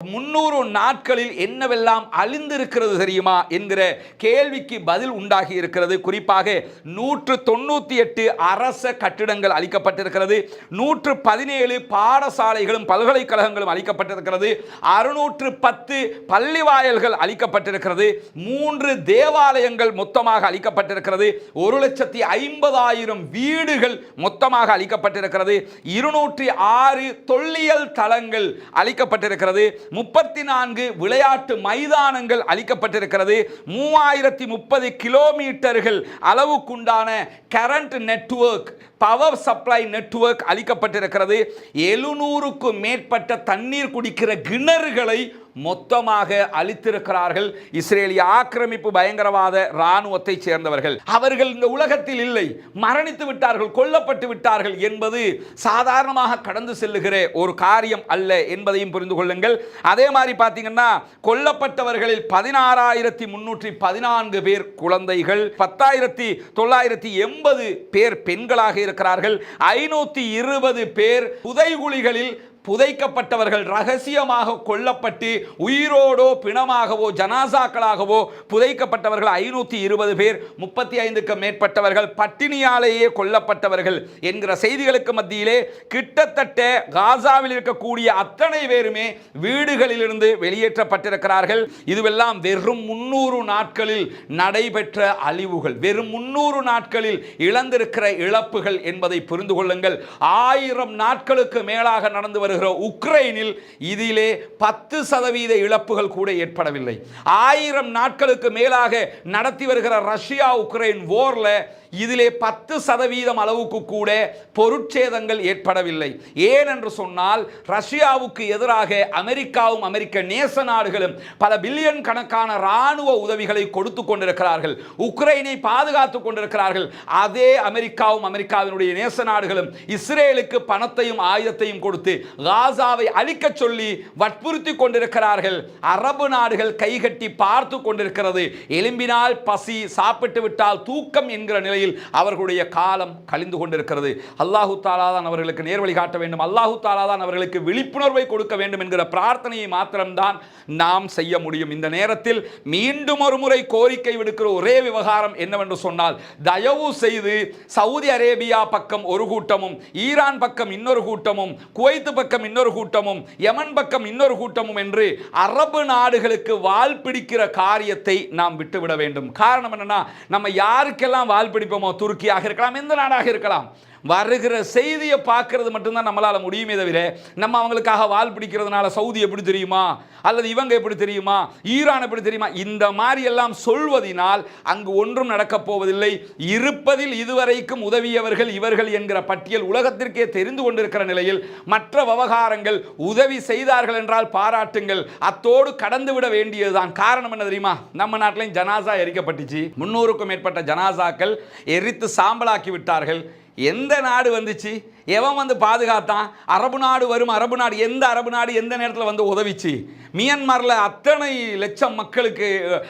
முன்னூறு நாட்களில் என்னவெல்லாம் அழிந்திருக்கிறது தெரியுமா என்கிற கேள்விக்கு பதில் உண்டாகி இருக்கிறது. குறிப்பாக நூற்று தொண்ணூத்தி எட்டு அரச கட்டிடங்கள் அளிக்கப்பட்டிருக்கிறது நூற்று பதினேழு பாடசாலைகளும் பல்கலைக்கழகங்களும் அளிக்கப்பட்டிருக்கிறது அறுநூற்று பத்து பள்ளி வாயல்கள் அளிக்கப்பட்டிருக்கிறது மூன்று தேவாலயங்கள் மொத்தமாக அளிக்கப்பட்டிருக்கிறது ஒரு லட்சத்தி ஐம்பதாயிரம் வீடுகள் மொத்தமாக அளிக்கப்பட்டிருக்கிறது இருநூற்றி ஆறு தொல்லியல் தளங்கள் அளிக்கப்பட்டிருக்கிறது முப்பத்தி நான்கு விளையாட்டு மைதானங்கள் அளிக்கப்பட்டிருக்கிறது. மூவாயிரத்தி முப்பது கிலோமீட்டர்கள் அளவுக்குண்டான current network power supply network அளிக்கப்பட்டிருக்கிறது. எழுநூறுக்கும் மேற்பட்ட தண்ணீர் குடிக்கிற கிணறுகளை மொத்தமாக அழித்திருக்கிறார்கள். இஸ்ரேலிய ஆக்கிரமிப்பு பயங்கரவாத இராணுவத்தை சேர்ந்தவர்கள். அவர்கள் இந்த உலகத்தில் இல்லை. மரணித்து விட்டார்கள் கொல்லப்பட்டு விட்டார்கள் என்பது சாதாரணமாக கடந்து செல்லுகிற ஒரு காரியம் அல்ல என்பதையும் புரிந்து கொள்ளுங்கள். அதே மாதிரி பார்த்தீங்கன்னா கொல்லப்பட்டவர்களில் பதினாறாயிரத்தி முன்னூற்றி பதினான்கு பேர் குழந்தைகள் பத்தாயிரத்தி தொள்ளாயிரத்தி எண்பது பேர் பெண்களாக இருக்கிறார்கள் ஐநூற்றி இருபது பேர் புதைகுழிகளில் புதைக்கப்பட்டவர்கள் ரகசியமாக கொல்லப்பட்டு உயிரோடோ பிணமாகவோ ஜனாசாக்களாகவோ புதைக்கப்பட்டவர்கள் ஐநூற்றி இருபது பேர் முப்பத்தி ஐந்துக்கு மேற்பட்டவர்கள் பட்டினியாலேயே கொல்லப்பட்டவர்கள் என்கிற செய்திகளுக்கு மத்தியிலே கிட்டத்தட்ட காசாவில் இருக்கக்கூடிய அத்தனை பேருமே வீடுகளிலிருந்து வெளியேற்றப்பட்டிருக்கிறார்கள். இதுவெல்லாம் வெறும் முன்னூறு நாட்களில் நடைபெற்ற அழிவுகள் வெறும் முன்னூறு நாட்களில் இழந்திருக்கிற இழப்புகள் என்பதை புரிந்து கொள்ளுங்கள். ஆயிரம் நாட்களுக்கு மேலாக நடந்து வருகிற உக்ரைனில் இதிலே பத்து சதவீத இழப்புகள் கூட ஏற்படவில்லை. ஆயிரம் நாட்களுக்கு மேலாக நடத்தி வருகிற ரஷ்யா உக்ரைன் போரில் இதிலே பத்து சதவீதம் அளவுக்கு கூட பொருட்சேதங்கள் ஏற்படவில்லை. ஏன் என்று சொன்னால் ரஷ்யாவுக்கு எதிராக அமெரிக்காவும் அமெரிக்க நேச நாடுகளும் பல பில்லியன் கணக்கான ராணுவ உதவிகளை கொடுத்து கொண்டிருக்கிறார்கள். உக்ரைனை பாதுகாத்துக் கொண்டிருக்கிறார்கள். அதே அமெரிக்காவும் அமெரிக்காவினுடைய நேச நாடுகளும் இஸ்ரேலுக்கு பணத்தையும் ஆயுதத்தையும் கொடுத்து காசாவை அழிக்க சொல்லி வற்புறுத்தி கொண்டிருக்கிறார்கள். அரபு நாடுகள் கைகட்டி பார்த்து கொண்டிருக்கிறது. எலும்பினால் பசி சாப்பிட்டு விட்டால் தூக்கம் என்கிற நிலை நிலையில் அவர்களுடைய காலம் கழிந்து கொண்டிருக்கிறது. அல்லாஹு தாலாதான் அவர்களுக்கு நேர்வழி காட்ட வேண்டும். அல்லாஹு தாலாதான் அவர்களுக்கு விழிப்புணர்வை கொடுக்க வேண்டும் என்கிற பிரார்த்தனையை மாத்திரம்தான் நாம் செய்ய முடியும். இந்த நேரத்தில் மீண்டும் ஒரு முறை கோரிக்கை விடுக்கிற ஒரே விவகாரம் என்னவென்று சொன்னால் தயவு செய்து சவுதி அரேபியா பக்கம் ஒரு கூட்டமும் ஈரான் பக்கம் இன்னொரு கூட்டமும் குவைத்து பக்கம் இன்னொரு கூட்டமும் யமன் பக்கம் இன்னொரு கூட்டமும் என்று அரபு நாடுகளுக்கு வால் பிடிக்கிற காரியத்தை நாம் விட்டுவிட வேண்டும். காரணம் என்னன்னா நம்ம யாருக்கெல்லாம் வால் பிடி பிடிப்போமோ துருக்கியாக இருக்கலாம் எந்த நாடாக இருக்கலாம் வருகிற செய்தியை பார்க்கறது மட்டும்தான் நம்மளால் முடியுமே தவிர நம்ம அவங்களுக்காக வால் பிடிக்கிறதுனால சவுதி எப்படி தெரியுமா? அல்லது இவங்க எப்படி தெரியுமா? ஈரான் எப்படி தெரியுமா? இந்த மாதிரி எல்லாம் சொல்வதினால் அங்கு ஒன்றும் நடக்கப் போவதில்லை. இருப்பதில் இதுவரைக்கும் உதவியவர்கள் இவர்கள் என்கிற பட்டியல் உலகத்திற்கே தெரிந்து கொண்டிருக்கிற நிலையில் மற்ற விவகாரங்கள் உதவி செய்தார்கள் என்றால் பாராட்டுங்கள். அத்தோடு கடந்து விட வேண்டியதுதான். காரணம் என்ன தெரியுமா? நம்ம நாட்டிலையும் ஜனாசா எரிக்கப்பட்டுச்சு. முன்னூறுக்கும் மேற்பட்ட ஜனாசாக்கள் எரித்து சாம்பலாக்கி விட்டார்கள். எந்த நாடு வந்துச்சு? எவன் வந்து பாதுகாத்தான்? அரபு நாடு வரும் அரபு நாடு எந்த அரபு நாடு எந்த நேரத்தில் வந்து உதவிச்சு? மியான்மரில் அத்தனை லட்சம் மக்களுக்கு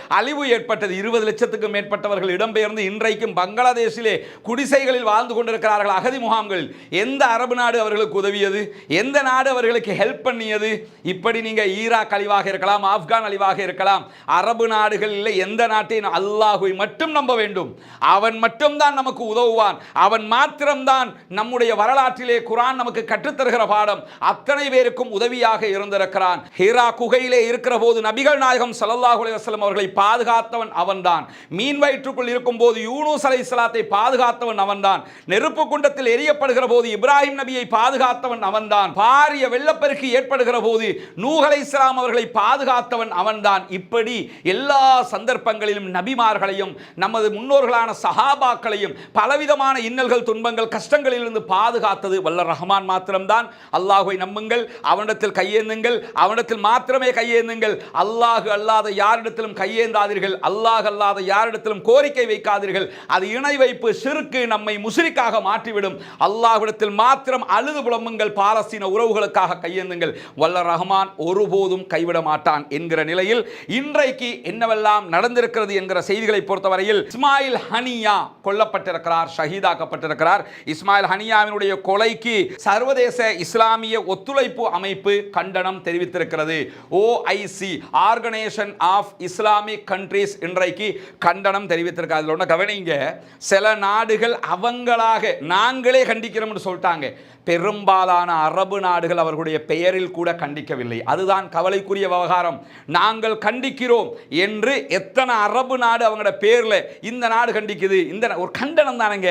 அழிவு ஏற்பட்டது. இருபது லட்சத்துக்கும் மேற்பட்டவர்கள் இடம்பெயர்ந்து இன்றைக்கும் பங்களாதேஷிலே குடிசைகளில் வாழ்ந்து கொண்டிருக்கிறார்கள் அகதி முகாம்களில். எந்த அரபு நாடு அவர்களுக்கு உதவியது? எந்த நாடு அவர்களுக்கு ஹெல்ப் பண்ணியது? இப்படி நீங்கள் ஈராக் அழிவாக இருக்கலாம் ஆப்கான் அழிவாக இருக்கலாம். அரபு நாடுகளில் எந்த நாட்டையும் அல்லாஹுவை மட்டும் நம்ப வேண்டும். அவன் மட்டும்தான் நமக்கு உதவுவான். அவன் மாத்திரம்தான் நம்முடைய வரலாற்றிலே குரான் நமக்கு கற்றுத்தருகிற பாடம் அத்தனை பேருக்கும் உதவியாக இருந்திருக்கிறான். ஹிரா குகையிலே இருக்கிற போது நபிகள் நாயகம் ஸல்லல்லாஹு அலைஹி அவர்களை பாதுகாத்தவன் அவன்தான். மீன் வயிற்றுக்குள் இருக்கும் போது யூனூஸ் அலைஹிஸ்ஸலாத்தை பாதுகாத்தவன் அவன்தான். நெருப்பு குண்டத்தில் எரியப்படுகிற போது இப்ராஹிம் நபியை பாதுகாத்தவன் அவன்தான். பாரிய வெள்ளப்பெருக்கு ஏற்படுகிற போது நூகலை இஸ்லாம் அவர்களை பாதுகாத்தவன் அவன்தான். இப்படி எல்லா சந்தர்ப்பங்களிலும் நபிமார்களையும் நமது முன்னோர்களான சஹாபாக்களையும் பலவிதமான இன்னல்கள் துன்பங்கள் கஷ்டங்களிலிருந்து பாதுகாத்தது வல்ல ரஹ்மான் மாத்திரம்தான். அல்லாஹுவை நம்புங்கள் அவனிடத்தில் கையேந்துங்கள் அவனிடத்தில் மாத்திரமே கையேந்துங்கள். அல்லாஹு அல்லாத யாரிடத்திலும் கையேந்தாதீர்கள். அல்லாஹ் அல்லாத யாரிடத்திலும் கோரிக்கை வைக்காதீர்கள். அது இணை வைப்பு சிறுக்கு நம்மை முஸ்ரிக்காக மாற்றிவிடும். அல்லாஹ்விடத்தில் மாத்திரம் அழுது புலம்புங்கள் பாலஸ்தீன உறவுகளுக்காக கையேந்துங்கள். வல்ல ரஹ்மான் ஒருபோதும் கைவிட மாட்டான் என்கிற நிலையில் இன்றைக்கு என்னவெல்லாம் நடந்திருக்கிறது என்கிற செய்திகளை பொறுத்தவரையில் இஸ்மாயில் ஹனியா கொல்லப்பட்டிருக்கிறார் ஷஹீதாக்கப்பட்டிருக்கிறார். இஸ்மாயில் ஹனியாவினுடைய கொலைக்கு சர்வதேச இஸ்லாமிய ஒத்துழைப்பு அமைப்பு கண்டனம் தெரிவித்திருக்கிறது. OIC organisation of Islamic countries இன்றைக்கு கண்டனம் தெரிவித்திருக்காது அதில் ஒன்று கவனிங்க சில நாடுகள் அவங்களாக நாங்களே கண்டிக்கிறோம்னு சொல்லிட்டாங்க. பெரும்பாலான அரபு நாடுகள் அவர்களுடைய பெயரில் கூட கண்டிக்கவில்லை. அதுதான் கவலைக்குரிய விவகாரம். நாங்கள் கண்டிக்கிறோம் என்று எத்தனை அரபு நாடு அவங்களோட பேரில் இந்த நாடு கண்டிக்குது. இந்த ஒரு கண்டனம் தானங்க.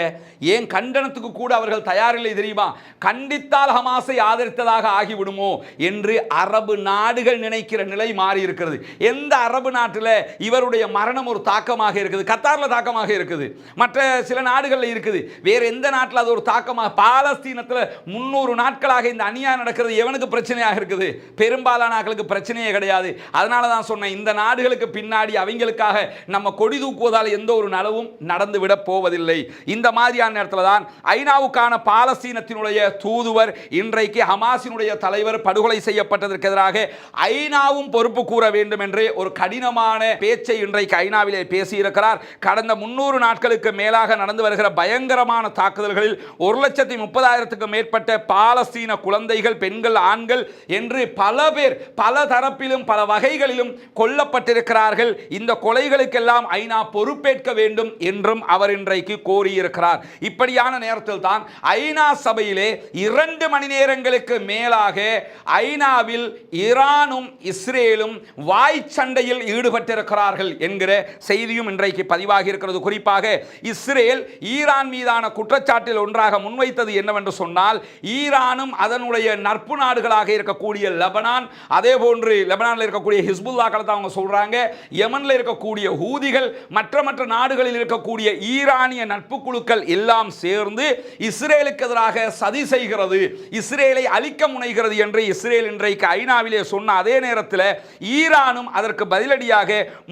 ஏன் கண்டனத்துக்கு கூட அவர்கள் தயாரில்லை தெரியுமா? கண்டித்தால் ஹமாஸை ஆதரித்ததாக ஆகிவிடுமோ என்று அரபு நாடுகள் நினைக்கிற நிலை மாறி இருக்கிறது. எந்த அரபு நாட்டில் இவருடைய மரணம் ஒரு தாக்கமாக இருக்குது? கத்தாரில் தாக்கமாக இருக்குது. மற்ற சில நாடுகளில் இருக்குது. வேறு எந்த நாட்டில் அது ஒரு தாக்கமாக? பாலஸ்தீனத்தில் முந்நூறு நாட்களாக இந்த அநியாயம் நடக்கிறது எவனுக்கு பிரச்சனையாக இருக்குது? பெரும்பாலான ஆக்களுக்கு பிரச்சனையே கிடையாது. அதனால தான் சொன்னேன் இந்த நாடுகளுக்கு பின்னாடி அவங்களுக்காக நம்ம கொடி தூக்குவதால் எந்த ஒரு நலவும் நடந்து விட போவதில்லை. இந்த மாதிரியான நேரத்தில் தான் ஐநாவுக்கான பாலஸ்தீனத்தினுடைய தூதுவர் இன்றைக்கு ஹமாஸினுடைய தலைவர் படுகொலை செய்யப்பட்டதற்கு எதிராக ஐநாவும் பொறுப்பு கூற வேண்டும் என்று ஒரு கடினமான பேச்சை இன்றைக்கு ஐநாவிலே பேசியிருக்கிறார். கடந்த முன்னூறு நாட்களுக்கு மேலாக நடந்து வருகிற பயங்கரமான தாக்குதல்களில் ஒரு லட்சத்தி முப்பதாயிரத்துக்கும் மேற்பட்ட பாலஸ்தீன குழந்தைகள் பெண்கள் ஆண்கள் என்று பல பேர் பல தரப்பிலும் பல வகைகளிலும் கொல்லப்பட்டிருக்கிறார்கள். இந்த கொலைகளுக்கெல்லாம் ஐநா பொறுப்பேற்க வேண்டும் என்றும் அவர் இன்றைக்கு கோரியிருக்கிறார். இப்படியான நேரத்தில் தான் ஐநா சபையிலே இரண்டு மணி நேரங்களுக்கு மேலாக ஐநாவில் ஈரானும் இஸ்ரேலும் வாய் சண்டையில் ஈடுபட்டிருக்கிறார்கள் என்கிற செய்தியும் இன்றைக்கு பதிவாகி இருக்கிறது குறிப்பாக இஸ்ரேல் ஈரான் மீதான குற்றச்சாட்டில் ஒன்றாக முன்வைத்தது என்னவென்று சொன்னால் ஈரானும் அதனுடைய நட்பு நாடுகளாக இருக்கக்கூடிய லெபனான் அதே போன்று லெபனானில் இருக்கக்கூடிய ஹிஸ்புல்லாக்களை தான் அவங்க சொல்றாங்க. யமனில் இருக்கக்கூடிய ஹூதிகள் மற்ற மற்ற நாடுகளில் இருக்கக்கூடிய ஈரானிய நட்பு குழுக்கள் எல்லாம் சேர்ந்து இஸ்ரேலுக்கு எதிராக சதி செய்கிறது இஸ்ரேலை அழிக்க முனைகிறது என்று இஸ்ரேல் இன்றைக்கு ஐநாவிலே சொன்ன அதே நேரத்தில் ஈரானும் அதற்கு பதிலடியாக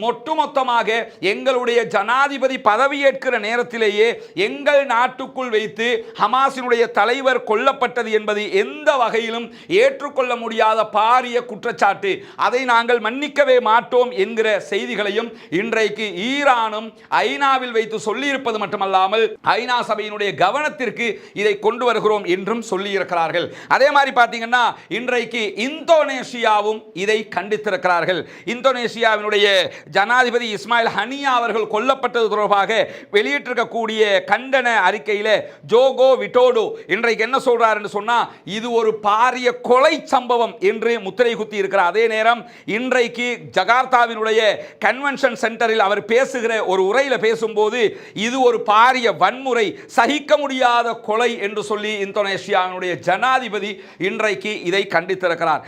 ஒட்டுமொத்தமாக எங்களுடைய ஜனாதிபதி பதவியேற்கிற நேரத்திலேயே எங்கள் நாட்டுக்குள் வைத்து ஹமாஸினுடைய தலைவர் கொல்லப்பட்டது என்பது எந்த வகையிலும் ஏற்றுக்கொள்ள முடியாத பாரிய குற்றச்சாட்டு. அதை நாங்கள் மன்னிக்கவே மாட்டோம் என்கிற செய்திகளையும் இன்றைக்கு ஈரானும் ஐநாவில் வைத்து சொல்லியிருப்பது மட்டுமல்லாமல் ஐநா சபையினுடைய கவனத்திற்கு இதை கொண்டு வருகிறோம் என்றும் சொல்லியிருக்கிறார்கள். அதே மாதிரி பார்த்தீங்கன்னா இன்றைக்கு இந்தோனேஷியாவும் இதை கண்டித்திருக்கிறார்கள். இந்தோனேஷியாவினுடைய ஜனாதிபதி இஸ்மாயில் ஹனியா அவர்கள் கொல்லப்பட்டது தொடர்பாக வெளியிட்டிருக்கக்கூடிய கண்டன அறிக்கையில் ஜோகோ விட்டோடோ இன்றைக்கு என்ன சொல்றாருன்னு சொன்னா இது ஒரு பாரிய கொலை சம்பவம் என்று முத்திரை குத்தி இருக்கிறார். அதே நேரம் இன்றைக்கு ஜகார்த்தாவினுடைய கன்வென்ஷன் சென்டரில் அவர் பேசுகிற ஒரு உரையில் பேசும்போது இது ஒரு பாரிய வன்முறை சகிக்க முடியாத கொலை என்று சொல்லி இந்தோனேஷியாவினுடைய ஜனாதிபதி இன்றைக்கு இதை கண்டித்திருக்கிறார்.